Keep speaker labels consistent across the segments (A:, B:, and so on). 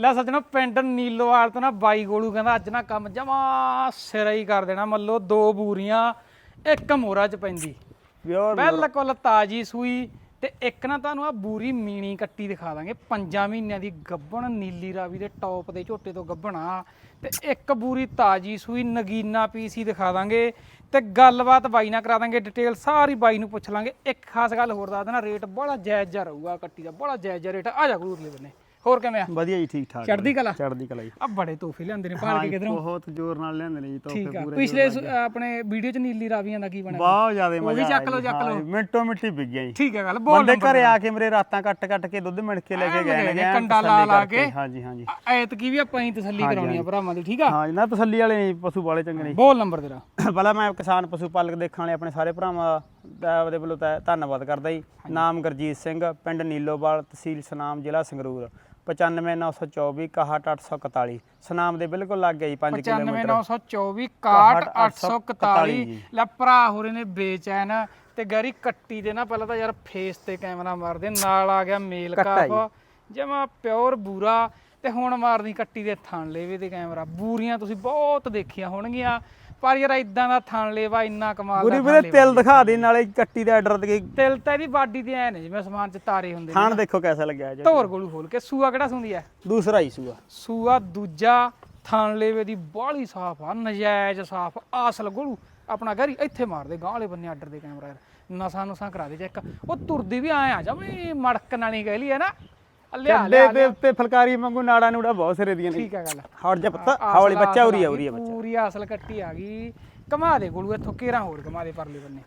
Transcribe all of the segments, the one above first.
A: ਲੈ ਸੱਜਣੋ ਪਿੰਡ ਨੀਲੋਵਾਲ ਤੋਂ ਨਾ ਬਾਈ ਗੋਲੂ ਕਹਿੰਦਾ ਅੱਜ ਨਾ ਕੰਮ ਜਮਾ ਸਿਰਾ ਹੀ ਕਰ ਦੇਣਾ ਮੱਲੋ ਦੋ ਬੂਰੀਆਂ ਇੱਕ ਮੋਰਾ ਚ ਪੈਂਦੀ। ਬਿਲਕੁਲ ਤਾਜੀ ਸੂਈ ਤੇ ਇੱਕ ਨਾ ਤੁਹਾਨੂੰ ਆ ਬੂਰੀ ਮੀਣੀ ਕੱਟੀ ਦਿਖਾ ਦਾਂਗੇ। ਪੰਜਾਂ ਮਹੀਨਿਆਂ ਦੀ ਗੱਬਣ ਨੀਲੀ ਰਾਵੀ ਦੇ ਟੌਪ ਦੇ ਝੋਟੇ ਤੋਂ ਗੱਬਣਾ। ਤੇ ਇੱਕ ਬੂਰੀ ਤਾਜੀ ਸੂਈ ਨਗੀਨਾ ਪੀਸੀ ਦਿਖਾ ਦਾਂਗੇ। ਤੇ ਗੱਲਬਾਤ ਬਾਈ ਨਾਲ ਕਰਾ ਦਾਂਗੇ ਡਿਟੇਲ ਸਾਰੀ ਬਾਈ ਨੂੰ ਪੁੱਛ ਲਾਂਗੇ। ਇੱਕ ਖਾਸ ਗੱਲ ਹੋਰ ਦੱਸ ਦੇਣਾ ਰੇਟ ਬੜਾ ਜਾਇਜ਼ ਜਾ ਰਹੂਗਾ ਕੱਟੀ ਦਾ ਬੜਾ ਜਾਇਜ਼ ਜਿਹਾ ਰੇਟ ਆ। ਜਾ ਗੁਰੂ ਉਰਲੇ ਬੰਨੇ ਹੋਰ ਕਿਵੇਂ ਆ?
B: ਵਧੀਆ ਜੀ ਠੀਕ ਠਾਕ
A: ਚੜ੍ਹਦੀ ਕਲਾ?
B: ਚੜਦੀ ਕਲਾ ਜੀ।
A: ਆ ਬੜੇ ਤੋਹਫੇ ਲਿਆਂਦੇ ਨੇ ਭਾਲ ਕੇ ਕਿਧਰੋਂ?
B: ਬਹੁਤ ਜ਼ੋਰ ਨਾਲ ਲਿਆਂਦੇ ਨੇ ਜੀ ਤੋਹਫੇ ਪੂਰੇ
A: ਪਿਛਲੇ ਆਪਣੇ ਵੀਡੀਓ ਚ ਨੀਲੀ ਰਾਵੀਆਂ ਦਾ ਕੀ ਬਣਿਆ
B: ਬਹੁਤ ਜ਼ਿਆਦਾ
A: ਉਹ
B: ਮਜ਼ਾ
A: ਵੀ
B: ਆਇਆ
A: ਚੱਕ ਲਓ, ਚੱਕ ਲਓ।
B: ਮਿੰਟੋ ਮਿੰਟੀ ਵਿਕ ਗਿਆ ਜੀ।
A: ਠੀਕ ਹੈ ਗੱਲ ਬੋਲ
B: ਬੰਦੇ ਘਰੇ ਆ ਕੇ ਮੇਰੇ ਰਾਤਾਂ ਕੱਟ ਕੱਟ ਕੇ ਦੁੱਧ ਮਿਣ ਕੇ ਲੈ ਕੇ ਗਏ ਨੇ
A: ਕੰਡਾ ਲਾ ਲਾ। ਕੇ।
B: ਹਾਂਜੀ ਹਾਂਜੀ।
A: ਐਤਕੀ ਵੀ ਆਪਾਂ ਹੀ ਤਸੱਲੀ ਕਰਾਉਣੀ ਆ ਭਰਾਵਾਂ ਦੀ ਠੀਕ ਆ?
B: ਹਾਂ ਨਾ ਤਸੱਲੀ ਵਾਲੇ ਨੇ ਜੀ, ਪਸ਼ੂ ਵਾਲੇ ਚੰਗੇ ਨੇ
A: ਬੋਲ ਨੰਬਰ ਤੇਰਾ
B: ਪਹਿਲਾਂ ਮੈਂ ਕਿਸਾਨ ਪਸ਼ੂ ਪਾਲਕ ਦੇਖਣ ਵਾਲੇ ਆਪਣੇ ਸਾਰੇ ਭਰਾਵਾਂ ਦਾ ਉਹਦੇ ਵੱਲੋਂ ਧੰਨਵਾਦ ਕਰਦਾ ਜੀ। ਨਾਮ ਗੁਰਜੀਤ ਸਿੰਘ ਪਿੰਡ ਨੀਲੋਵਾਲ ਤਹਿਸੀਲ ਸਨਾਮ ਜ਼ਿਲ੍ਹਾ ਸੰਗਰੂਰ। 95924 61841 ਸਨਾਮ ਦੇ ਬਿਲਕੁਲ ਲੱਗ ਗਿਆ ਜੀ 5 ਕਿਲੋਮੀਟਰ।
A: 95924
B: 61
A: 61841 ਲੈ ਭਰਾ ਹੋਰੇ ਨੇ ਬੇਚੈਨ ਤੇ ਗੈਰੀ ਕੱਟੀ ਦੇ ਨਾ ਪਹਿਲਾਂ ਤਾਂ ਯਾਰ ਫੇਸ ਤੇ ਕੈਮਰਾ ਮਾਰਦੇ ਨਾਲ ਆ ਗਿਆ ਮੇਲ ਕਾਫ। ਜਮਾ ਪਿਓਰ ਬੂਰਾ ਤੇ ਹੁਣ ਮਾਰਦੀ ਕੱਟੀ ਦੇ ਥਣ ਲੇਵੇ ਤੇ ਕੈਮਰਾ। ਬੂਰੀਆਂ ਤੁਸੀਂ ਬਹੁਤ ਦੇਖੀਆਂ ਹੋਣਗੀਆਂ। ਪਰ ਯਾਰ ਇਦਾਂ ਦਾ ਥਣ ਲੇਵਾ ਇੰਨਾ ਕਮਾਲ
B: ਗੁਰੀ
A: ਦਾ
B: ਵੀਰੇ ਤਿਲ ਦਿਖਾ ਦੇ ਨਾਲੇ ਕੱਟੀ ਦਾ ਆਰਡਰ ਦੇ
A: ਤਿਲ ਤਾਂ ਇਹਦੀ ਬਾਡੀ ਤੇ ਐ ਨੇ ਜਿਵੇਂ ਸਮਾਨ ਚ ਤਾਰੇ ਹੁੰਦੇ
B: ਖਾਣ ਦੇਖੋ ਕਿਹਦਾ ਲੱਗਿਆ ਜੀ
A: ਧੋਰ ਗੋਲੂ ਖੋਲ ਕੇ। ਸੂਆ ਕਿਹੜਾ ਸੁੰਦੀ ਐ
B: ਦੂਸਰਾ ਹੀ ਸੂਆ।
A: ਸੂਆ ਦੂਜਾ ਥਣ ਲੇਵੇ ਦੀ ਬਾਹਲੀ ਸਾਫ਼ ਆ ਨਜਾਇਜ਼ ਸਾਫ਼ ਆਸਲ ਗੋਲੂ। ਆਪਣਾ ਘਰ ਹੀ ਇੱਥੇ ਮਾਰ ਦੇ ਗਾਂ ਵਾਲੇ ਬੰਨੇ ਆਰਡਰ ਦੇ ਕੈਮਰਾ ਯਾਰ। ਨਸਾਂ ਨੁਸਾਂ ਕਰਾ ਦੇ ਚੈੱਕ ਉਹ ਤੁਰਦੀ ਵੀ ਆਏ ਆ ਜਾਵੇਂ ਮੜਕ ਨਾਲੀ ਕਹਿ ਲਈ ਹੈ ਨਾ। ਲਿਆ ਲਿਆ
B: ਦੇ ਉੱਤੇ ਫਲਕਾਰੀ ਵਾਂਗੂ ਨਾੜਾ ਨੂੜਾ ਬਹੁਤ ਸਿਰੇ ਦੀਆਂ ਨੇ।
A: ਠੀਕ ਆ ਗੱਲ।
B: ਹੌੜ ਜਾ ਪੁੱਤ ਹੌਲੀ ਬੱਚਾ ਉਰੀ ਆ ਉਰੀ ਆ ਬੱਚਾ।
A: ਪੂਰੀ ਅਸਲ ਕੱਟੀ ਆ ਗਈ। ਕਮਾ ਦੇ ਗੋਲੂ ਇੱਥੋਂ ਕੇਰਾਂ ਹੋਰ ਕਮਾ ਦੇ ਪਰਲੇ ਬੰਨੇ।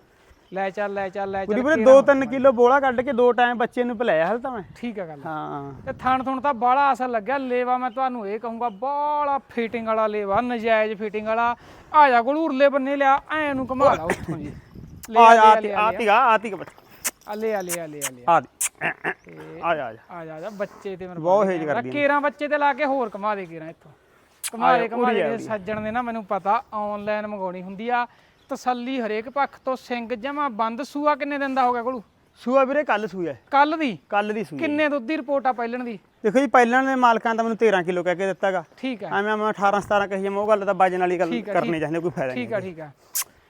A: ਲੈ ਚੱਲ ਲੈ ਚੱਲ ਲੈ ਚੱਲ
B: ਵੀਰੇ
A: ਕੇਰਾਂ
B: 2-3 ਕਿਲੋ ਬੋਲਾ ਕੱਢ ਕੇ ਦੋ ਟਾਈਮ ਬੱਚੇ ਨੂੰ ਪਿਲਾਇਆ ਹਲ ਤਾਂ ਮੈਂ।
A: ਠੀਕ ਆ ਗੱਲ।
B: ਹਾਂ।
A: ਤੇ ਥਣ ਥੁਣ ਤਾਂ ਬਾਹਲਾ ਅਸਲ ਲੱਗਿਆ। ਲੇਵਾ ਮੈਂ ਤੁਹਾਨੂੰ ਇਹ ਕਹੂੰਗਾ ਬਾਹਲਾ ਫਿਟਿੰਗ ਵਾਲਾ ਲੇਵਾ ਨਜਾਇਜ਼ ਫਿਟਿੰਗ ਵਾਲਾ। ਆ ਜਾ ਕੋਲ ਉਰਲੇ ਬੰਨੇ ਲਿਆ ਐ ਨੂੰ ਘਮਾ ਲਾ ਉੱਥੋਂ ਜੀ।
B: ਆ
A: ਆ,
B: ਆ
A: ਲੈ
B: ਆ ਤੀਗਾ ਆ ਤੀਗਾ ਬੱਚਾ
A: ਆ ਲੈ ਆ ਲੈ ਆ ਆ
B: ਜਾ ਆ ਜਾ
A: ਆ ਜਾ ਆ ਜਾ ਬੱਚੇ ਤੇ ਮੇਰੇ
B: ਬਹੁਤ ਹੇਜ ਕਰਦੀ
A: ਕੇਰਾਂ ਬੱਚੇ ਤੇ ਲਾ ਕੇ ਹੋਰ ਘਮਾ ਦੇ ਕੇਰਾਂ ਇੱਥੋਂ। ਘਮਾ ਦੇ ਘਮਾ ਦੇ ਸੱਜਣ ਦੇ ਨਾ ਮੈਨੂੰ ਪਤਾ ਆਨਲਾਈਨ ਮੰਗਾਉਣੀ ਹੁੰਦੀ ਆ। ਤਸੱਲੀ ਹਰੇਕ ਪੱਖ ਤੋਂ ਸਿੰਘ ਜਮਾ ਬੰਦ ਸੂਆ ਕਿੰਨੇ ਦਿਨ ਦਾ ਹੋ ਗਿਆ ਕੋਲੂ?
B: ਸੂਆ ਵੀਰੇ ਕੱਲ ਸੂਆ
A: ਕੱਲ ਦੀ?
B: ਕੱਲ ਦੀ ਸੂਈ
A: ਕਿੰਨੇ ਦੁੱਧ ਦੀ ਰਿਪੋਰਟ ਆ ਪਹਿਲਣ ਦੀ?
B: ਦੇਖੋ ਜੀ ਪਹਿਲਾਂ ਦੇ ਮਾਲਕਾਂ ਤਾਂ ਮੈਨੂੰ 13 ਕਿਲੋ ਕਹਿ ਕੇ ਦਿੱਤਾਗਾ।
A: ਠੀਕ ਆ।
B: ਐਵੇਂ ਮੈਂ 18 17 ਕਹੀ ਮੈਂ ਉਹ ਗੱਲ ਤਾਂ ਵਜਨ ਵਾਲੀ ਗੱਲ ਕਰਨੀ ਚਾਹੀਦੀ ਕੋਈ ਫਾਇਦਾ ਨਹੀਂ
A: ਠੀਕ ਆ ਠੀਕ ਆ।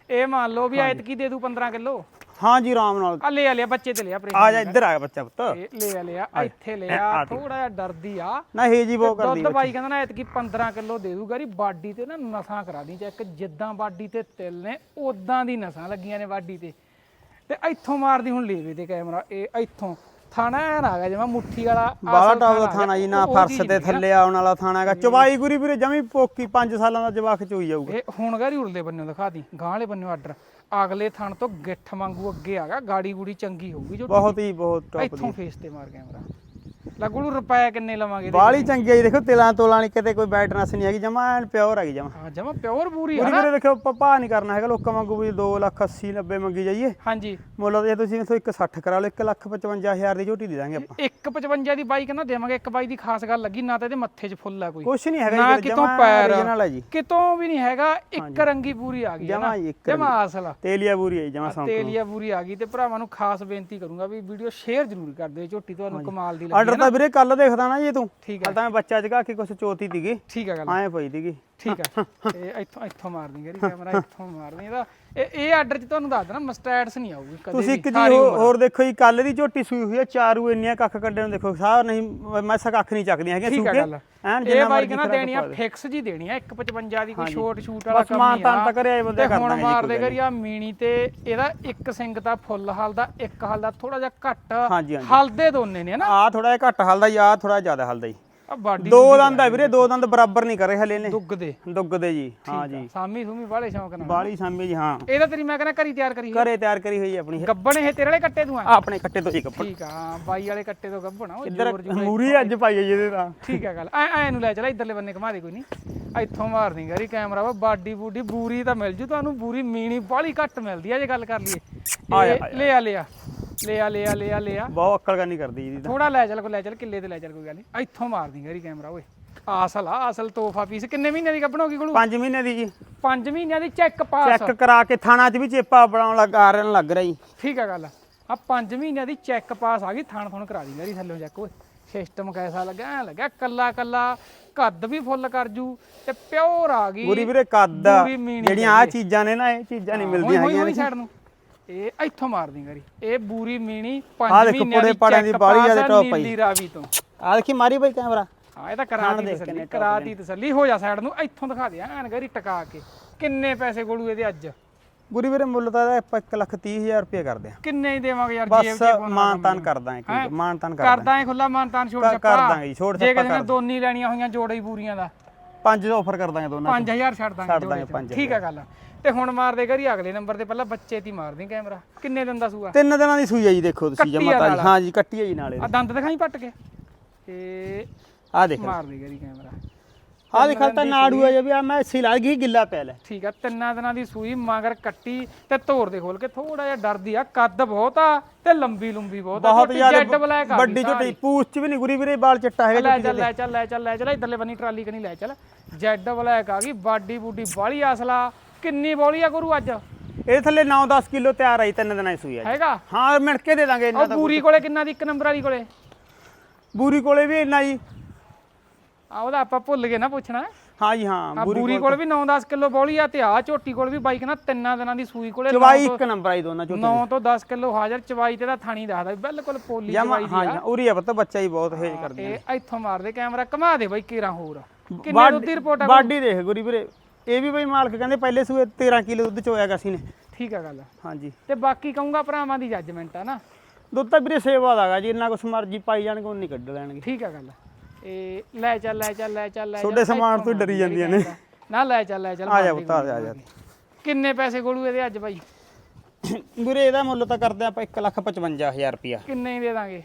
A: ਇਹ ਮੰਨ ਲਓ ਵੀ ਐਤਕੀ ਦੇ ਦੂ 15 ਕਿਲੋ।
B: ਹਾਂ ਜੀ ਆਰਾਮ ਨਾਲ।
A: ਆ ਲੈ ਆ ਲਿਆ ਬੱਚੇ ਤੇ ਲਿਆ ਪ੍ਰੇਸ਼ਨ
B: ਆ ਜਾ ਇੱਧਰ ਆ ਬੱਚਾ ਪੁੱਤ।
A: ਲੈ ਆ ਲਿਆ ਇੱਥੇ ਲਿਆ ਥੋੜਾ ਜਿਹਾ ਡਰਦੀ ਆ।
B: ਨਾ ਹੇ ਜੀ ਬਹੁਤ ਕਰਦੀ
A: ਦੁੱਧ ਬਾਈ ਕਹਿੰਦਾ ਨਾ ਐਤਕੀ 15 ਕਿਲੋ ਦੇ ਦੂਗਾ ਰੀ ਬਾਡੀ ਤੇ ਨਾ ਨਸਾਂ ਕਰਾ ਦੀ ਚੈੱਕ ਜਿੱਦਾਂ ਬਾਡੀ ਤੇ ਤਿਲ ਨੇ ਉਦਾਂ ਦੀ ਨਸਾਂ ਲੱਗੀਆਂ ਨੇ ਬਾਡੀ ਤੇ। ਤੇ ਇੱਥੋਂ ਮਾਰਦੀ ਹੁਣ ਲੇਵੇ ਤੇ ਕੈਮਰਾ ਇਹ ਇੱਥੋਂ। ਥਾਣਾ ਐਨ ਆ ਗਿਆ ਜਿਵੇਂ ਮੁੱਠੀ ਵਾਲਾ
B: ਬਾਲਾ ਟਾਪ ਦਾ ਥਾਣਾ ਜੀ ਨਾ ਫਰਸ਼ ਤੇ। ਥੱਲੇ ਆਉਣ ਵਾਲਾ ਥਾਣਾ ਹੈਗਾ ਚਵਾਈ ਗੁਰੀ ਵੀਰੇ ਜਮੀ ਪੋਕੀ 5 ਸਾਲਾਂ ਦਾ ਜਵਾਕ ਚੋਈ ਜਾਊਗਾ।
A: ਇਹ ਹੁਣ ਗਾਰੀ ਉਰਲੇ ਬੰਨੇ ਦਿਖਾ ਦੀ ਗਾਂ ਵਾਲੇ ਬੰਨੇ ਆਰਡਰ ਅਗਲੇ ਥਣ ਤੋਂ ਗਿੱਠ ਵਾਂਗੂ ਅੱਗੇ ਆ ਗਿਆ ਗਾੜੀ ਗੂੜੀ ਚੰਗੀ ਹੋਊਗੀ ਜੋ
B: ਬਹੁਤ ਹੀ ਬਹੁਤ ਟੌਪ
A: ਇੱਥੋਂ ਫੇਸ ਤੇ ਮਾਰ ਕੈਮਰਾ ਲੱਗੂ ਨੂੰ ਰੁਪਏ ਕਿੰਨੇ ਲਵਾਂਗੇ ਇਹਦੇ?
B: ਬਾਲੀ ਚੰਗੀ ਹੈ ਜੀ ਦੇਖੋ ਤਿਲਾਂ ਤੋਲਾਂ ਨਹੀਂ ਕਿਤੇ ਕੋਈ ਬੈਟਨੈਸ ਨਹੀਂ ਹੈਗੀ ਜਮਾ ਐਨ ਪਿਓਰ ਹੈਗੀ ਜਮਾ।
A: ਹਾਂ ਜਮਾ ਪਿਓਰ ਪੂਰੀ ਹੈ
B: ਵੀਰੇ ਦੇਖੋ ਪਪਾ ਨਹੀਂ ਕਰਨਾ ਹੈਗਾ ਲੋਕਾਂ ਵਾਂਗੂ ਵੀ 2 ਲੱਖ 80 90 ਮੰਗੀ ਜਾਈਏ।
A: ਹਾਂਜੀ।
B: ਮੁੱਲ ਜੇ ਤੁਸੀਂ ਇਥੋਂ 160 ਕਰਾ ਲਓ 1 ਲੱਖ 55000 ਦੀ ਝੋਟੀ ਦੇ ਦਾਂਗੇ ਆਪਾਂ।
A: 155 ਦੀ ਬਾਈ ਕਹਿੰਦਾ ਦੇਵਾਂਗੇ ਇੱਕ ਬਾਈ ਦੀ ਖਾਸ ਗੱਲ ਲੱਗੀ ਨਾ ਤਾਂ ਇਹਦੇ ਮੱਥੇ 'ਚ ਫੁੱਲ ਆ ਕੋਈ।
B: ਕੁਛ ਨਹੀਂ ਹੈਗਾ
A: ਨਾ
B: ਜੀ
A: ਕਿਤੋਂ
B: ਜਮਾ
A: ਪੈਰ।
B: original ਹੈ ਜੀ।
A: ਕਿਤੋਂ ਵੀ ਨਹੀਂ ਹੈਗਾ ਇੱਕ ਰੰਗੀ ਪੂਰੀ ਆ ਗਈ ਹੈ
B: ਜਮਾਂ
A: ਨਾ।
B: ਹੀ ਇੱਕ
A: ਜਮਾ ਅਸਲ ਆ।
B: ਤੇਲੀਆ ਬੂਰੀ ਹੈ ਜਮਾ ਸੌਂਕ
A: ਤੇਲੀਆ ਪੂਰੀ ਆ ਗਈ ਤੇ ਭਰਾਵਾਂ ਨੂੰ ਖਾਸ ਬੇਨਤੀ ਕਰੂੰਗਾ ਵੀ ਵੀਡੀਓ ਸ਼ੇਅਰ ਜ਼ਰੂਰ ਕਰ ਦਿਓ ਝੋਟੀ ਤੁਹਾਨੂੰ ਕਮਾਲ ਦੀ ਲੱਗੀ
B: ਆਰਡਰ ਤਾਂ ਵੀਰੇ ਕੱਲ ਦੇਖਦਾ ਨਾ ਜੀ ਤੂੰ।
A: ਠੀਕ
B: ਕੱਲ ਤਾਂ ਮੈਂ ਬੱਚਾ ਜਗਾ ਕੇ ਕੁਛ ਚੋਤੀ ਦੀਗੀ
A: ਠੀਕ ਆ ਗੱਲ।
B: ਐਂ ਪਈ ਦੀਗੀ
A: ਠੀਕ ਆ। ਇਹ ਇੱਥੋਂ ਇੱਥੋਂ ਮਾਰਦੀ ਗਰੀ ਕੈਮਰਾ ਇੱਥੋਂ ਮਾਰਦੀ ਇਹਦਾ। ਇਹ ਇਹ ਆਰਡਰ 'ਚ ਤੁਹਾਨੂੰ ਦੱਸ ਦੇਣਾ ਮਸਟੈਡਸ ਨਹੀਂ ਆਊਗੀ ਕਦੇ
B: ਤੁਸੀਂ ਇੱਕ ਜੀ ਹੋਰ ਦੇਖੋ ਜੀ ਕੱਲ ਦੀ ਝੋਟੀ ਸੂਈ ਹੋਈ ਹੈ ਚਾਰੂ ਇੰਨੀਆਂ ਕੱਖ ਕੱਢੇ ਨੂੰ ਦੇਖੋ ਸਾਰ ਨਹੀਂ ਮੈਸਾ ਕੱਖ ਨਹੀਂ ਚੱਕਦੀਆਂ ਹੈਗੀਆਂ
A: ਠੀਕ
B: ਸੂ
A: ਆ
B: ਕੇ
A: ਗੱਲ।
B: ਐਨ
A: ਇਹ
B: ਜਿੰਨਾ ਮਰਜ਼ੀ
A: ਕਹਿੰਦਾ
B: ਖਰਾ
A: ਦੇਣੀਆਂ
B: ਪਾ ਦੇ।
A: ਫਿਕਸ ਜੀ ਦੇਣੀਆਂ 155 ਦੀ ਕੋਈ ਸ਼ੋਰਟ ਸ਼ੂਟ ਵਾਲਾ
B: ਬਸ
A: ਕੰਮ
B: ਮਾਨ
A: ਨਹੀਂ ਆ
B: ਤਾਂ ਕਰਿਆ ਇਹ ਬੰਦੇ
A: ਤੇ
B: ਕਰਨਾ
A: ਹੁਣ
B: ਹੈ ਜੀ
A: ਮਾਰਦੇ
B: ਕੋਈ
A: ਕਰੀਆ ਮੀਣੀ ਤੇ ਇਹਦਾ ਇੱਕ ਸਿੰਘ ਦਾ ਫੁੱਲ ਹਲਦਾ ਇੱਕ ਹਲਦਾ ਥੋੜਾ ਜਿਹਾ ਘੱਟ ਹਲਦੇ ਦੋਨੇ ਨੇ ਨਾ?
B: ਆ ਥੋੜਾ ਜਿਹਾ ਘੱਟ ਹਲਦਾ ਜੀ ਆ ਥੋੜਾ ਜ਼ਿਆਦਾ ਹਲਦਾ ਜੀ।
A: ਆ ਬਾਡੀ
B: ਦੋ ਦੰਦ ਆ ਵੀਰੇ ਦੋ ਦੰਦ ਬਰਾਬਰ ਨਹੀਂ ਕਰੇ ਹਲੇ ਨੇ
A: ਦੁੱਗ ਦੇ
B: ਦੁੱਗਦੇ ਜੀ ਹਾਂ ਜੀ।
A: ਸਾਮੀ ਸੂਮੀ ਵਾਲੇ ਸ਼ੌਂਕ ਨਾਲ।
B: ਬਾਲੀ ਸਾਂਭੀ ਜੀ ਹਾਂ।
A: ਇਹਦਾ ਤੇਰੀ ਮੈਂ ਕਹਿੰਦਾ ਘਰੀ ਤਿਆਰ ਕਰੀ ਹੋਈ।
B: ਘਰੇ ਤਿਆਰ ਕਰੀ ਹੋਈ ਆਪਣੀ।
A: ਗੱਬਣ ਇਹ ਤੇਰੇ ਵਾਲੇ ਕੱਟੇ ਤੂੰ ਆ?
B: ਆਪਣੇ ਕੱਟੇ ਤੋਂ ਜੀ ਕੱਪੜ
A: ਠੀਕ ਆ ਹਾਂ, ਬਾਈ ਵਾਲੇ ਕੱਟੇ ਤੋਂ ਗੱਬਣ ਆ ਉਹ
B: ਇੱਧਰ ਮੂਰੀ ਅੱਜ ਪਾਈ ਹੈ ਜਿਹਦੇ ਤਾਂ।
A: ਠੀਕ ਆ ਗੱਲ। ਐ ਐ ਨੂੰ ਲੈ ਚਲਾ ਇਧਰਲੇ ਬੰਨੇ ਘਮਾ ਦੇ ਕੋਈ ਨਹੀਂ। ਇੱਥੋਂ ਮਾਰ ਦੀ ਗਰੀ ਕੈਮਰਾ ਵਾ ਬਾਡੀ ਬੂਡੀ ਬੂਰੀ ਤਾਂ ਮਿਲ ਜੂ ਤੁਹਾਨੂੰ ਬੂਰੀ ਮੀਣੀ ਬਾਹਲੀ ਘੱਟ ਮਿਲਦੀ ਆ ਜੇ ਗੱਲ ਕਰ ਲਈਏ। ਲੈ ਆ ਲੈ ਆ ਲੈ ਆ ਲੈ ਆ ਲੈ ਆ ਲੈ ਆ।
B: ਬਹੁਤ ਅਕਲ ਕਰਨੀ ਕਰਦੀ ਜੀ ਤਾਂ।
A: ਥੋੜਾ ਲੈ ਚੱਲ ਕੋ ਲੈ ਚੱਲ ਕਿੱਲੇ ਤੇ ਲੈ ਚੱਲ ਕੋਈ ਗੱਲ ਨਹੀਂ। ਇੱਥੋਂ ਮਾਰ ਦੀ ਗਰੀ ਕੈਮਰਾ ਓਏ। ਆਸਲ ਆ ਅਸਲ ਤੋਹਫਾ ਪੀਸ ਕਿੰਨੇ ਮਹੀਨੇ ਦੀ ਕੱਢਣ ਹੋਗੀ ਕੋਲੂ?
B: 5 ਮਹੀਨੇ ਦੀ ਜੀ।
A: 5 ਮਹੀਨਿਆਂ ਦੀ ਚੈੱਕ ਪਾਸ
B: ਚੈੱਕ ਕਰਾ ਕੇ ਥਾਣਾ 'ਚ ਵੀ ਚੇਪਾ ਬਣਾਉਣ ਲੱਗ ਆ ਰਿਹਾ ਲੱਗ ਰਿਹਾ।
A: ਠੀਕ ਆ ਗੱਲ ਆ। 5 ਮਹੀਨਿਆਂ ਦੀ ਚੈੱਕ ਪਾਸ ਆ ਗਈ ਥਾਣ ਥਣ ਕਰਾ ਦੀ ਗਰੀ ਥੱਲੋਂ ਚੈੱਕ ਓਏ। ਸਿਸਟਮ ਕੈਸਾ ਲੱਗਾ ਐ ਲੱਗਾ ਕੱਲਾ ਕੱਲਾ ਕੱਦ ਵੀ ਫੁੱਲ ਕਰ ਜੂ ਤੇ ਪਿਓਰ ਆ ਗਈ।
B: ਪੂਰੀ ਵੀਰੇ ਕੱਦ
A: ਪੂਰੀ ਮੀਣੀ
B: ਜਿਹੜੀਆਂ ਆ ਚੀਜ਼ਾਂ ਨੇ ਨਾ ਇਹ ਚੀਜ਼ਾਂ ਨਹੀਂ ਮਿਲਦੀਆਂ
A: ਹੋਈ
B: ਹੈਗੀਆਂ
A: ਹੋਈ ਸਾਈਡ ਨੂੰ। ਇਹ ਇੱਥੋਂ ਮਾਰਦੀ ਗਰੀ ਇਹ ਬੂਰੀ ਮੀਣੀ
B: ਆਹ
A: 5
B: ਦੇਖੋ
A: ਮਹੀਨਿਆਂ
B: ਪੂੜੇ
A: ਦੀ
B: ਪਾੜਿਆਂ ਦੀ
A: check
B: ਬਾਹਲੀ
A: pass
B: ਜ਼ਿਆਦਾ
A: ਆ
B: top ਆਈ।
A: ਨੀਲੀ ਰਾਵੀ ਤੋਂ।
B: ਆ ਦੇਖੀ ਮਾਰੀ ਬਾਈ ਕੈਮਰਾ।
A: ਹਾਂ ਇਹ ਤਾਂ ਕਰਾਤੀ
B: ਦੇਖ
A: ਤਸੱਲੀ
B: ਕਿੰਨੇ top
A: ਕਰਾਤੀ ਤਸੱਲੀ। ਹੋ ਜਾ ਸਾਈਡ ਨੂੰ ਇੱਥੋਂ ਦਿਖਾ ਦੇ ਐਨ ਗਰੀ ਟਕਾ ਕੇ। ਕਿੰਨੇ ਪੈਸੇ ਗੋਲੂ ਇਹਦੇ ਅੱਜ?
B: ਗੁਰੀ ਵੀਰੇ ਮੁੱਲ ਤਾਂ ਇਹਦਾ ਆਪਾਂ 1 ਲੱਖ 30 ਹਜ਼ਾਰ ਰੁਪਏ ਕਰਦੇ ਆ
A: ਕਿੰਨੇ ਹੀ ਦੇਵਾਂਗੇ ਯਾਰ
B: ਬਸ
A: ਜੇਬ 'ਚ ਪਾਉਣਾ
B: ਮਾਨਤਾਨ ਕਰਦਾ ਇੱਕ
A: ਹੈਂ?
B: ਮਾਨਤਾਨ ਕਰਦਾ।
A: ਕਰਦਾ ਹੈ ਖੁੱਲਾ ਮਾਨਤਾਨ ਛੋੜ
B: ਕਰ- ਕਰ ਦਾਂਗੇ ਜੀ, ਛੋੜ
A: ਜੇ
B: ਛੱਪਾ
A: ਕਿਸੇ ਨੇ
B: ਕਰ।
A: ਦੋਨੀ ਲੈਣੀਆਂ ਹੋਈਆਂ ਜੋੜੇ ਹੀ ਪੂਰੀਆਂ ਦਾ।
B: ਪੰਜ ਆਫਰ ਕਰ ਦਾਂਗੇ ਦੋਨਾਂ
A: 5000 ਛੱਡ ਦਾਂਗੇ
B: ਛੱਡ
A: ਜੋੜੇ
B: ਦਾਂਗੇ
A: ਚ।
B: ਪੰਜ
A: ਠੀਕ ਆ ਗੱਲ। ਤੇ ਹੁਣ ਮਾਰਦੇ ਕਰੀ ਅਗਲੇ ਨੰਬਰ ਤੇ ਪਹਿਲਾਂ ਬੱਚੇ ਦੀ ਮਾਰਦੀ ਕੈਮਰਾ। ਕਿੰਨੇ ਦਿਨ ਦਾ ਸੂਆ?
B: ਤਿੰਨ ਦਿਨਾਂ ਦੀ ਸੂਈ ਆ ਜੀ ਦੇਖੋ ਤੁਸੀਂ ਜਮਾ
A: ਨਾਲ।
B: ਹਾਂ ਜੀ ਕੱਟੀ ਆ ਜੀ ਨਾਲੇ
A: ਆ ਦੰਦ ਦਿਖਾਈ ਪੱਟ ਕੇ? ਤੇ
B: ਆ ਦੇਖ
A: ਮਾਰਦੇ ਕਰੀ ਕੈਮਰਾ।
B: ਆ ਦੇਖ ਤਾਂ ਨਾੜੂ ਆ ਜੇ ਵੀ ਆ ਮੈਂ ਸਿਲਾ ਗਈ ਗਿੱਲਾ ਪੈ ਲੈ।
A: ਠੀਕ ਆ ਤਿੰਨਾਂ ਦਿਨਾਂ ਦੀ ਸੂਈ ਮਗਰ ਕੱਟੀ ਤੇ ਤੋੜ ਦੇ ਖੋਲ ਕੇ ਥੋੜਾ ਜਿਹਾ ਡਰਦੀ ਆ ਕੱਦ ਬਹੁਤ ਆ ਤੇ ਲੰਬੀ ਲੰਬੀ ਬਹੁਤ ਆ ਜੈਡ ਬਲੈਕ ਆ
B: ਵੱਡੀ ਝੋਟੀ ਪੂਛ ਚ ਵੀ ਨਹੀਂ ਗੁਰੀ ਵੀਰੇ ਬਾਲ ਚਿੱਟਾ ਹੈਗਾ
A: ਲੈ ਚੱਲ ਲੈ ਚੱਲ ਲੈ ਚੱਲ ਲੈ ਚੱਲ ਇਧਰਲੇ ਬੰਨੀ ਟਰਾਲੀ ਕਨੀ ਲੈ ਚੱਲ। ਜੈਡ ਬਲੈਕ ਆ ਗਈ ਬਾਡੀ ਬੂਡੀ ਬਾਲੀ ਅਸਲਾ। ਕਿੰਨੀ ਬੋਲੀ ਆ ਗੁਰੂ ਅੱਜ?
B: ਇਹ ਥੱਲੇ 9-10 ਕਿਲੋ ਤਿਆਰ ਆਈ ਤਿੰਨ ਦਿਨਾਂ ਦੀ ਸੂਈ ਆ ਜੀ।
A: ਹੈਗਾ?
B: ਹਾਂ ਮਿਣ ਕੇ ਦੇ ਦਾਂਗੇ
A: ਉਹ
B: ਇਹਨਾਂ ਦਾ
A: ਪੂਰੀ ਕੋਲੇ ਕਿੰਨਾ ਦੀ ਇੱਕ ਨੰਬਰ ਵਾਲੀ ਕੋਲੇ?
B: ਬੂਰੀ ਕੋਲੇ ਵੀ ਇੰਨਾ ਜੀ।
A: ਆ ਉਹਦਾ ਆਪਾਂ ਭੁੱਲ ਗਏ ਨਾ ਪੁੱਛਣਾ।
B: ਹਾਂ ਜੀ ਹਾਂ
A: ਆ ਬੂਰੀ ਕੋਲ ਵੀ 9-10 ਕਿਲੋ ਬੋਲੀ ਆ ਤੇ ਆ ਝੋਟੀ ਕੋਲ ਵੀ ਬਾਈਕ ਨਾ ਤਿੰਨਾਂ ਦਿਨਾਂ ਦੀ ਸੂਈ ਕੋਲੇ
B: ਚਵਾਈ ਇੱਕ ਨੰਬਰ ਆਈ ਦੋਨਾਂ ਝੋਟੀ
A: 9 ਤੋਂ 10 ਕਿਲੋ ਹਾਜ਼ਰ ਚਵਾਈ ਤੇ ਦਾ ਥਾਣੀ ਦੱਸਦਾ ਬਿਲਕੁਲ ਪੋਲੀ
B: ਜਮਾ
A: ਚਵਾਈ
B: ਹਾਂ
A: ਦੀ
B: ਜੀ
A: ਆ
B: ਉਰੀ ਆ ਪਤਾ ਬੱਚਾ ਹੀ ਬਹੁਤ ਹੇਜ ਕਰਦੇ
A: ਇਹ ਇੱਥੋਂ ਮਾਰਦੇ ਕੈਮਰਾ ਘੁਮਾ ਦੇ ਬਾਈ ਕੀਰਾਂ ਹੋਰ। ਕਿੰਨੇ ਦੁੱਧ ਦੀ ਰਿਪੋਰਟ ਆ
B: ਬਾਡੀ ਦੇਖ ਗੁਰੀ ਵੀਰੇ। ਇਹ ਵੀ ਬਈ ਮਾਲਕ ਕਹਿੰਦੇ ਪਹਿਲੇ ਸੂਏ 13 ਕਿਲੋ ਦੁੱਧ ਚੋਇਆ ਸੀ ਨੇ
A: ਠੀਕ ਆ ਗੱਲ।
B: ਹਾਂ ਜੀ
A: ਤੇ ਬਾਕੀ ਕਹੂੰਗਾ ਭਰਾਵਾਂ ਦੀ ਜੱਜਮੈਂਟ ਆ ਨਾ।
B: ਦੁੱਧ ਤਾਂ ਵੀਰੇ ਸੇਵਾ ਦਾਗਾ ਜੀ ਇੰਨਾ ਕੁਛ ਮਰਜ਼ੀ ਪਾਈ ਜਾਣਗੇ ਉਹ ਨਹੀਂ ਕੱਢ ਲੈਣਗੇ।
A: ਠੀਕ ਆ ਗੱਲ। ਇਹ ਲੈ ਚੱਲ ਲੈ ਚੱਲ ਲੈ ਚੱਲ ਲੈ
B: ਤੁਹਾਡੇ ਸਮਾਨ ਤੋਂ ਡਰੀ ਜਾਂਦੀਆਂ ਨੇ।
A: ਨਾ ਲੈ ਚੱਲ ਲੈ ਚੱਲ
B: ਆ ਜਾ ਪੁੱਤ ਆ ਜਾ
A: ਕਿੰਨੇ ਪੈਸੇ ਗੋਲੂ ਇਹਦੇ ਅੱਜ ਬਾਈ?
B: ਵੀਰੇ ਇਹਦਾ ਮੁੱਲ ਤਾਂ ਕਰਦੇ ਆਪਾਂ 155000 ਰੁਪਿਆ
A: ਕਿੰਨੇ ਹੀ ਦੇ ਦਾਂਗੇ?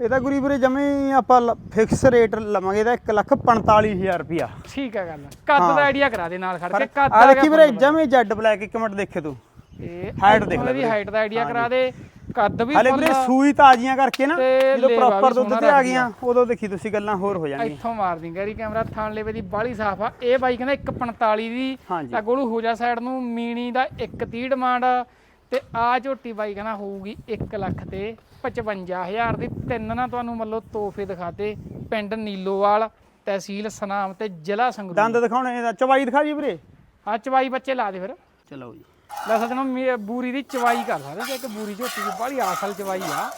B: ਇਹਦਾ ਗੁਰੀ ਵੀਰੇ ਜਮੇ ਆਪਾਂ ਫਿਕਸ ਰੇਟ ਲਵਾਂਗੇ ਇਹਦਾ 145000 ਰੁਪਿਆ
A: ਠੀਕ ਆ ਗੱਲ। ਕੱਦ ਦਾ ਆਈਡੀਆ ਕਰਾ ਦੇ ਨਾਲ ਖੜ ਕੇ ਕੱਦ
B: ਆ ਦੇਖੀ ਵੀਰੇ ਜਮੇ ਜੈਡ ਬਲੈਕ ਇੱਕ ਮਿੰਟ ਦੇਖੇ ਤੂੰ।
A: ਇਹ
B: height ਦੇਖ ਲੈ
A: ਇਹਦੀ ਹਾਈਟ ਦਾ ਆਈਡੀਆ ਕਰਾ ਦੇ ਕੱਦ ਵੀ
B: ਹਲੇ ਵੀਰੇ ਸੂਈ ਤਾਜ਼ੀਆਂ ਕਰਕੇ ਨਾ ਜਦੋਂ
A: ਵੀ
B: ਪ੍ਰੋਪਰ ਦੁੱਧ ਤੇ ਆ ਗਈਆਂ ਉਦੋਂ ਦੇਖੀ ਤੁਸੀਂ ਗੱਲਾਂ ਹੋਰ ਹੋ ਜਾਣਗੀਆਂ।
A: ਇੱਥੋਂ ਮਾਰਦੀ ਗੈਰੀ ਕੈਮਰਾ ਥਾਣ ਲੇਵੇ ਦੀ ਬਾਲੀ ਸਾਫ਼ ਆ। ਇਹ ਬਾਈ ਕਹਿੰਦਾ 145 ਦੀ ਤਾਂ ਗੋਲੂ ਹੋ ਜਾ ਸਾਈਡ ਨੂੰ ਮੀਣੀ ਦਾ 130 ਡਿਮਾਂਡ ਤੇ ਆ ਝੋਟੀ ਬਾਈ ਕਹਿੰਦਾ ਹੋਊਗੀ 1 ਲੱਖ ਤੇ 55000 ਦੀ। ਤਿੰਨ ਨਾ ਤੁਹਾਨੂੰ ਮੱਲੋ ਤੋਹਫੇ ਦਿਖਾਤੇ ਪਿੰਡ ਨੀਲੋਵਾਲ ਤਹਿਸੀਲ ਸਨਾਮ ਤੇ ਜ਼ਿਲ੍ਹਾ ਸੰਗਰੂਰ।
B: ਦੰਦ ਦਿਖਾਉਣੇ ਇਹਦਾ ਚਵਾਈ ਦਿਖਾ ਜੀ ਵੀਰੇ।
A: ਆ ਚਵਾਈ ਬੱਚੇ ਲਾ ਦੇ ਫਿਰ।
B: ਚਲੋ ਜੀ।
A: ਲੈ ਸਜਣੋ ਮੇ- ਬੂਰੀ ਦੀ ਚਵਾਈ ਕਰ ਸਕਦੇ ਜੇ ਇੱਕ ਬੂਰੀ ਝੋਟੀ ਦੀ ਬਾਲੀ ਆਸਲ ਚਵਾਈ ਆ।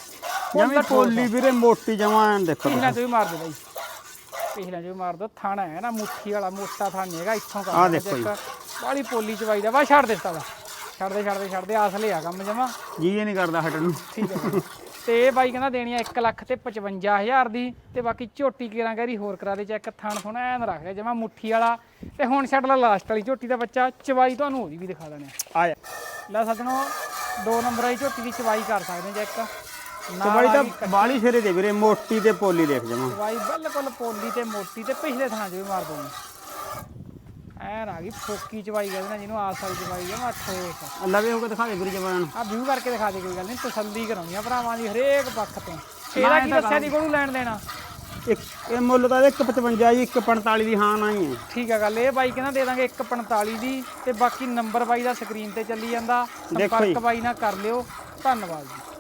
B: ਜਮੇ ਕੋਲੀ ਵੀਰੇ ਮੋਟੀ ਜਮਾਂ ਦੇਖੋ
A: ਪਿਛਲਾ ਚ ਵੀ ਮਾਰ ਦੇ ਬਾਈ। ਪਿਛਲਾ ਚ ਵੀ ਮਾਰ ਦੋ ਥਾਣਾ ਹੈ ਨਾ ਮੁੱਠੀ ਵਾਲਾ ਮੋਟਾ ਥਾਣ ਹੈਗਾ ਇੱਥੋਂ ਕਰ
B: ਦੇਖੋ ਜੀ।
A: ਬਾਲੀ ਪੋਲੀ ਚਵਾਈ ਦਾ ਵਾ ਛੱਡ ਦਿੱਤਾ ਵਾ। ਛੱਡ ਦੇ ਛੱਡ ਦੇ ਛੱਡ ਦੇ ਕੰਮ ਜਮਾ।
B: ਜੀ ਇਹ ਨਹੀਂ ਕਰਦਾ ਹਟਣ ਨੂੰ।
A: ਠੀਕ ਹੈ। ਤੇ ਇਹ ਬਾਈ ਕਹਿੰਦਾ ਦੇਣੀ ਆ 1 ਲੱਖ ਤੇ 55000 ਦੀ ਤੇ ਬਾਕੀ ਝੋਟੀ ਕਿਰਾਂ ਗੈਰੀ ਹੋਰ ਕਰਾ ਦੇ ਚੈੱਕ ਥਾਣ ਥੋਣਾ ਐਨ ਰੱਖ ਦੇ ਜਮਾ ਮੁੱਠੀ ਵਾਲਾ। ਤੇ ਹੁਣ ਛੱਡ ਲਾ ਲਾਸਟ ਵਾਲੀ ਝੋਟੀ ਦਾ ਬੱਚਾ ਚਵਾਈ ਤੁਹਾਨੂੰ ਉਹਦੀ ਵੀ ਦਿਖਾ ਦਿੰਦੇ ਆ।
B: ਆ ਜਾ
A: ਲੈ ਸੱਜਣੋ ਦੋ ਨੰਬਰ ਵਾਲੀ ਝੋਟੀ ਦੀ ਚਵਾਈ ਕਰ ਸਕਦੇ ਚੈੱਕ।
B: ਚਵਾਈ ਤਾਂ ਬਾਲੀ ਸਿਰੇ ਦੇ ਵੀਰੇ ਮੋਟੀ ਤੇ ਪੋਲੀ ਦੇਖ ਜਮਾ।
A: ਚਵਾਈ ਬਿਲਕੁਲ ਪੋਲੀ ਤੇ ਮੋਟੀ ਤੇ ਪਿਛਲੇ ਥਾਂ 'ਚ ਵੀ ਮਾਰ ਦੋਗੇ ਐਨ ਆ ਗਈ ਫੋਕੀ ਚਵਾਈ ਕਹਿੰਦੇ ਨੇ ਜਿਹਨੂੰ ਆਸ ਵਾਲੀ ਚਵਾਈ ਆ ਮੈਂ ਠੋਕ
B: ਅੱਲਾ ਵੀ ਹੋ ਕੇ ਦਿਖਾ ਦੇ ਵੀਰੇ ਜਮਾਂ ਨੂੰ।
A: ਆ ਵਿਊ ਕਰਕੇ ਦਿਖਾ ਦੇ ਕੋਈ ਗੱਲ ਨਹੀਂ ਤਸੱਲੀ ਕਰਾਉਣੀ ਆ ਭਰਾਵਾਂ ਦੀ ਹਰੇਕ ਪੱਖ ਤੋਂ। ਇਹਦਾ ਕੀ ਦੱਸਿਆ ਦੀ ਕੋਲ ਲੈਣ ਦੇਣਾ?
B: ਇੱਕ ਇਹ ਮੁੱਲ ਤਾਂ 155 ਜੀ 145 ਦੀ ਹਾਂ ਨਾ ਹੀ ਹੈ।
A: ਠੀਕ ਆ ਗੱਲ ਇਹ ਬਾਈ ਕਹਿੰਦਾ ਦੇ ਦਾਂਗੇ 145 ਦੀ ਤੇ ਬਾਕੀ ਨੰਬਰ ਬਾਈ ਦਾ ਸਕਰੀਨ ਤੇ ਚੱਲੀ ਜਾਂਦਾ। ਸੰਪਰਕ ਬਾਈ ਨਾਲ ਕਰ ਲਿਓ। ਧੰਨਵਾਦ ਜੀ।